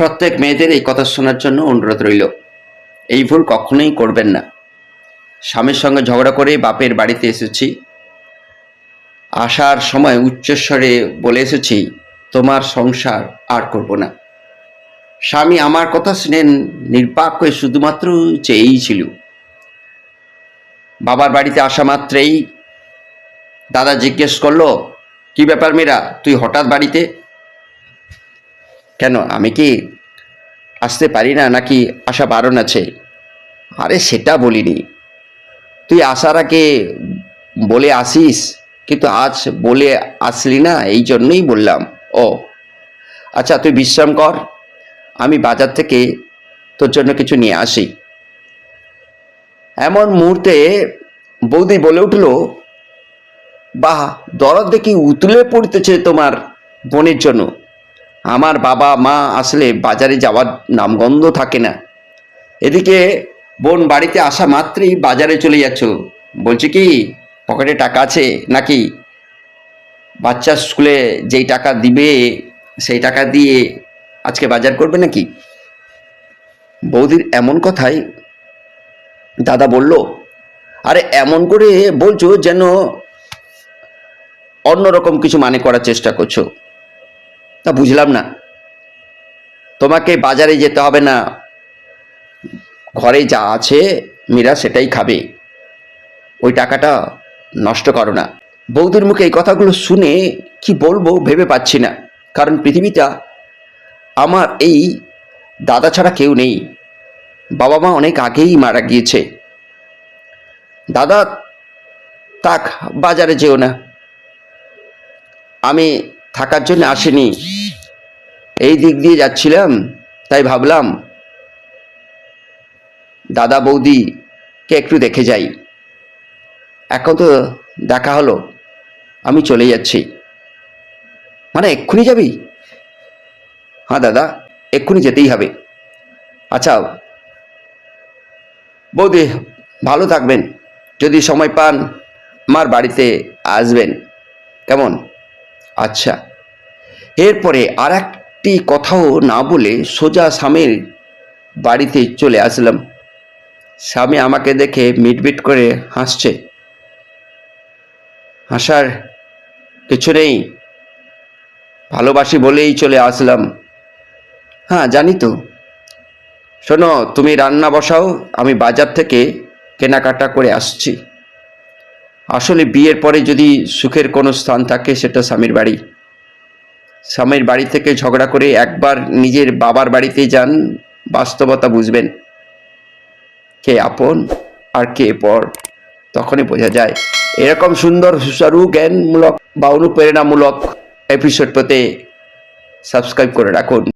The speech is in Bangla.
প্রত্যেক মেয়েদের এই কথা শোনার জন্য অনুরোধ রইল। এই ভুল কখনোই করবেন না। স্বামীর সঙ্গে ঝগড়া করে বাপের বাড়িতে এসেছি। আসার সময় উচ্চস্বরে বলে এসেছি, তোমার সংসার আর করব না। স্বামী আমার কথা শুনেন, নির্বাক হয়ে শুধুমাত্র চেয়েই ছিল। বাবার বাড়িতে আসা মাত্রেই দাদা জিজ্ঞেস করল, কি ব্যাপার মেয়েরা, তুই হঠাৎ বাড়িতে? কেন, আমি কি আসতে পারি না নাকি আসা বারণ আছে? আরে সেটা বলিনি। তুই আসার আগে বলে আসিস, কিন্তু আজ বলে আসলি না, এই জন্যই বললাম। ও আচ্ছা তুই বিশ্রাম কর। আমি বাজার থেকে তোর জন্য কিছু নিয়ে আসি। এমন মুহূর্তে বৌদি বলে উঠল, বাহ, দরদ দেখি উতলে পড়তেছে তোমার বোনের জন্য। আমার বাবা, মা আসলে বাজারে যাওয়ার নামগন্ধ থাকে না। এদিকে বোন বাড়িতে আসা মাত্রই বাজারে চলে যাচ্ছ। বলছি কি, পকেটে টাকা আছে নাকি? বাচ্চা স্কুলে যেই টাকা দিবে, সেই টাকা দিয়ে আজকে বাজার করবে নাকি? বৌদির এমন কথাই দাদা বলল, আরে এমন করে বলছো যেন অন্যরকম কিছু মানে করার চেষ্টা করছ। তা বুঝলাম না। তোমাকে বাজারে যেতে হবে না। ঘরে যা আছে মীরা সেটাই খাবে। ওই টাকাটা নষ্ট করো না। বৌদির মুখে এই কথাগুলো শুনে কি বলব ভেবে পাচ্ছি না। কারণ পৃথিবীটা আমার এই দাদা ছাড়া কেউ নেই। বাবা মা অনেক আগেই মারা গিয়েছে। দাদা তাক বাজারে যেও না। আমি থাকার জন্য আসিনি। এই দিক দিয়ে যাচ্ছিলাম, তাই ভাবলাম, দাদা বৌদিকে একটু দেখে যাই। এখন তো দেখা হলো, আমি চলে যাচ্ছি। মানে এক্ষুনি যাবি? হ্যাঁ দাদা, এক্ষুনি যেতেই হবে। আচ্ছা বৌদি, ভালো থাকবেন। যদি সময় পান আমার বাড়িতে আসবেন। কেমন? আচ্ছা। এরপরে আর একটি কথাও না বলে সোজা স্বামীর বাড়িতে চলে আসলাম। স্বামী আমাকে দেখে মিটমিট করে হাসছে। হাসার কিছু নেই। ভালোবাসি বলেই চলে আসলাম। হ্যাঁ জানি তো। শোনো, তুমি রান্না বসাও, আমি বাজার থেকে কেনাকাটা করে আসছি। আসলে বিয়ের পরে যদি সুখের কোনো স্থান থাকে, সেটা স্বামীর বাড়ি। স্বামীর বাড়ি থেকে ঝগড়া করে একবার নিজের বাবার বাড়িতে যান, বাস্তবতা বুঝবেন। কে আপন আর কে পর, তখনই বোঝা যায়। এরকম সুন্দর সুস্বারু জ্ঞানমূলক বা অনুপ্রেরণামূলক এপিসোড পেতে সাবস্ক্রাইব করে রাখুন।